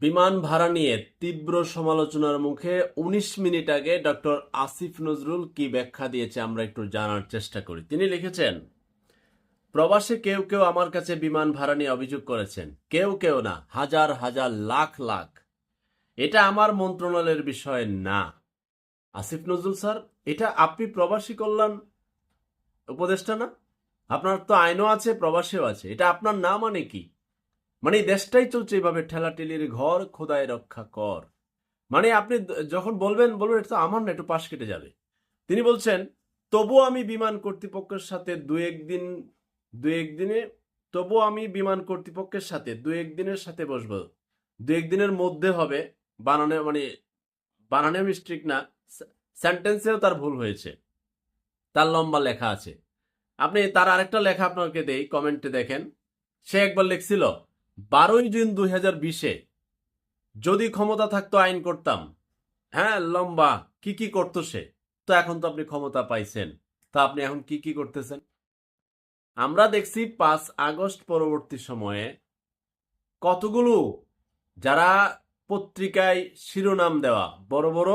বিমান ভাড়া নিয়ে তীব্র সমালোচনার মুখে উনিশ মিনিট আগে ডক্টর আসিফ নজরুল কি ব্যাখ্যা দিয়েছে আমরা একটু জানার চেষ্টা করি। তিনি লিখেছেন, প্রবাসে কেউ কেউ আমার কাছে বিমান ভাড়া নিয়ে অভিযোগ করেছেন। কেউ কেউ না, হাজার হাজার লাখ লাখ। এটা আমার মন্ত্রণালয়ের বিষয় না। আসিফ নজরুল স্যার, এটা আপনি প্রবাসী কল্যাণ উপদেষ্টা না? আপনার তো আইনও আছে, প্রবাসেও আছে। এটা আপনার না মানে কি? মানে এই দেশটাই চলছে এইভাবে ঠেলাঠেলির ঘর খোদায় রক্ষা কর। মানে আপনি যখন বলবেন বলবেন, এটা তো আমার না, একটু পাশ কেটে যাবে। তিনি বলছেন, তবুও আমি বিমান কর্তৃপক্ষের সাথে দু একদিন দু একদিনে তবুও আমি বিমান কর্তৃপক্ষের সাথে দু একদিনের সাথে বসবো। দু একদিনের মধ্যে হবে, বানানে মানে বানানে মিস্ট্রিক না সেন্টেন্সেও তার ভুল হয়েছে। তার লম্বা লেখা আছে। আপনি, তার আরেকটা লেখা আপনাকে দেই, কমেন্টে দেখেন। সে একবার লিখছিল বারোই জুন দুই হাজার বিশে যদি ক্ষমতা থাকতো আইন করতাম। হ্যাঁ লম্বা, কি কি করতো সে? তো এখন তো আপনি ক্ষমতা পাইছেন। তা আপনি এখন কি কি করতেছেন? আমরা দেখছি পাঁচ আগস্ট পরবর্তী সময়ে কতগুলো, যারা পত্রিকায় শিরোনাম দেওয়া, বড় বড়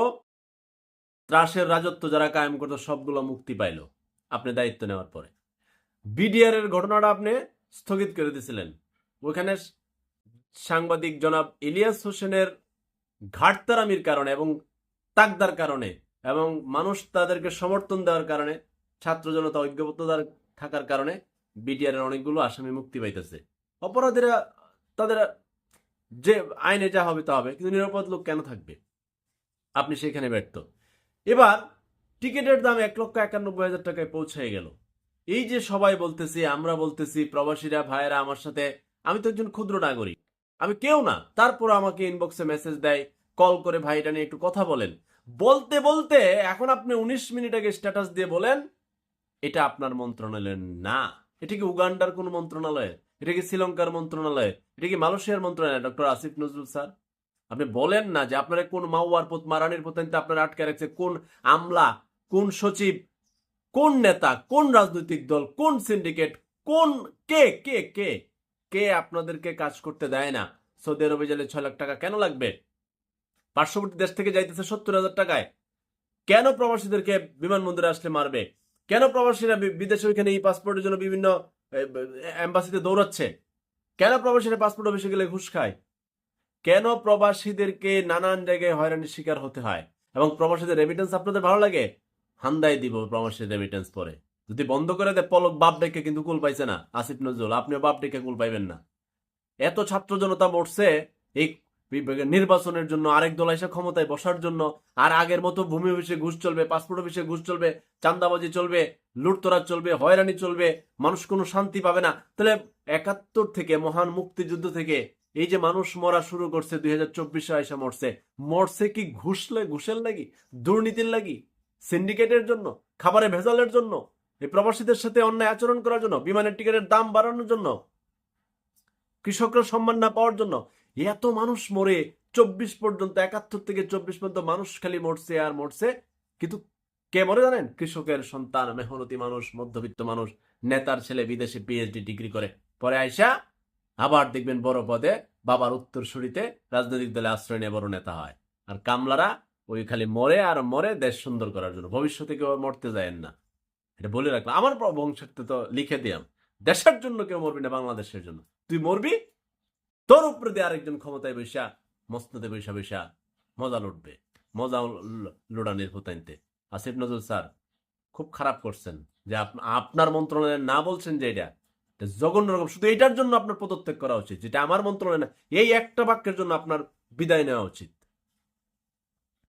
ত্রাসের রাজত্ব যারা কায়েম করতো, সবগুলো মুক্তি পাইল, আপনি দায়িত্ব নেওয়ার পরে। বিডিআর এর ঘটনাটা আপনি স্থগিত করে দিয়েছিলেন ওখানে সাংবাদিক জনাব ইলিয়াস হোসেনের ঘাটতারামির কারণে এবং তাকদার কারণে এবং মানুষ তাদেরকে সমর্থন দেওয়ার কারণে, ছাত্র জনতা ঐক্যবদ্ধতার থাকার কারণে বিডিআর এর অনেকগুলো আসামি মুক্তি পাইতেছে। অপরাধীরা তাদের যে আইনে যা হবে তা হবে, কিন্তু নিরাপদ লোক কেন থাকবে? আপনি সেখানে ব্যর্থ। এবার টিকিটের দাম এক লক্ষ একানব্বই হাজার টাকায় পৌঁছে গেল। এই যে সবাই বলতেছি, আমরা বলতেছি, প্রবাসীরা, ভাইয়েরা আমার সাথে আমি তো একজন ক্ষুদ্র নাগরিক। আমি কেউ না। তারপর আমাকে ইনবক্সে মেসেজ দেয় কল করে ভাইটা নিয়ে একটু কথা বলেন। বলতে বলতে এখন আপনি উনিশ মিনিট আগে স্ট্যাটাস দিয়ে বলেন, এটা আপনার মন্ত্রণালয়ের না। এটা কি উগান্ডার কোন মন্ত্রণালয় এটা কি শ্রীলঙ্কার মন্ত্রণালয় এটা কি মালয়েশিয়ার মন্ত্রণালয় ডক্টর আসিফ নজরুল স্যার, আপনি বলেন না যে আপনারা কোন মাওয়ার পথ মারানির পথে আপনারা আটকে রাখছে, কোন আমলা, কোন সচিব, কোন নেতা, কোন রাজনৈতিক দল, কোন সিন্ডিকেট কোন কে কে কে? কে আপনাদেরকে কাজ করতে দেয় না? সৌদি আরবে গেলে ছয় লাখ টাকা কেন লাগবে? পার্শ্ববর্তী দেশ থেকে যাইতেছে সত্তর হাজার টাকায়। কেন প্রবাসীদেরকে বিমানবন্দরে আসলে মারবে? কেন প্রবাসীরা বিদেশে ওইখানে এই পাসপোর্টের জন্য বিভিন্ন এম্বাসিতে দৌড়াচ্ছে? কেন প্রবাসীরা পাসপোর্ট অফিসে গেলে ঘুষ খায়? কেন প্রবাসীদেরকে নানান জায়গায় হয়রানির শিকার হতে হয়? এবং প্রবাসীদের রেমিটেন্স আপনাদের ভালো লাগে? হান্দায় দিব প্রবাসীর রেমিটেন্স পরে। যদি বন্ধ করে দেয়, পলক বাপ ডেকে কিন্তু কুল পাইছে না, আসিফ নজরুল। আপনিও বাপ ডেকে কুল পাইবেন না। এত ছাত্র জনতা মরছে, এই নির্বাচনের জন্য আরেক দল এসে ক্ষমতায় বসার জন্য, আর আগের মতো ভূমি অফিসে ঘুষ চলবে, পাসপোর্ট অফিসে ঘুষ চলবে চান্দাবাজি চলবে, লুটতরাজ চলবে, হয়রানি চলবে, মানুষ কোনো শান্তি পাবে না। তাহলে একাত্তর থেকে মহান মুক্তিযুদ্ধ থেকে এই যে মানুষ মরা শুরু করছে, দুই হাজার চব্বিশে এসে মরছে মরছে কি ঘুষলে, ঘুষের লাগি, দুর্নীতির লাগি, সিন্ডিকেটের জন্য, খাবারে ভেজালের জন্য? এই প্রবাসীদের সাথে অন্যায় আচরণ করার জন্য, বিমানের টিকিটের দাম বাড়ানোর জন্য, কৃষকরা সম্মান না পাওয়ার জন্য এত মানুষ মরে, চব্বিশ পর্যন্ত, একাত্তর থেকে চব্বিশ পর্যন্ত মানুষ খালি মরছে আর মরছে। কিন্তু কে মরে জানেন? কৃষকের সন্তান, মেহনতি মানুষ, মধ্যবিত্ত মানুষ, নেতার ছেলে, বিদেশে পিএইচডি ডিগ্রি করে। পরে আইসা আবার দেখবেন বড় পদে বাবার উত্তরসূরিতে রাজনৈতিক দলে আশ্রয় নিয়ে বড় নেতা হয়। আর কামলারা ওই খালি মরে আর মরে দেশ সুন্দর করার জন্য। ভবিষ্যতে কেউ মরতে যায় না। এটা বলে রাখলাম। আমার বংশের তো লিখে দিয়াম দেশের জন্য কেউ মরবি না, বাংলাদেশের জন্য। তুই মরবি, তোর উপরে দিয়ে আরেকজন ক্ষমতায় বৈশা মসনদে বৈশা বৈশা মজা লুটবে। মজা ল- লুটানির ফুতাইনতে আসিফ নজরুল স্যার, খুব খারাপ করছেন যে আপ- আপনার মন্ত্রণালয় না বলছেন যে এটা। জঘন্য রকম। শুধু এটার জন্য আপনার পদত্যাগ করা উচিত, যেটা আমার মন্ত্রণালয় না, এই একটা বাক্যের জন্য আপনার বিদায় নেওয়া উচিত।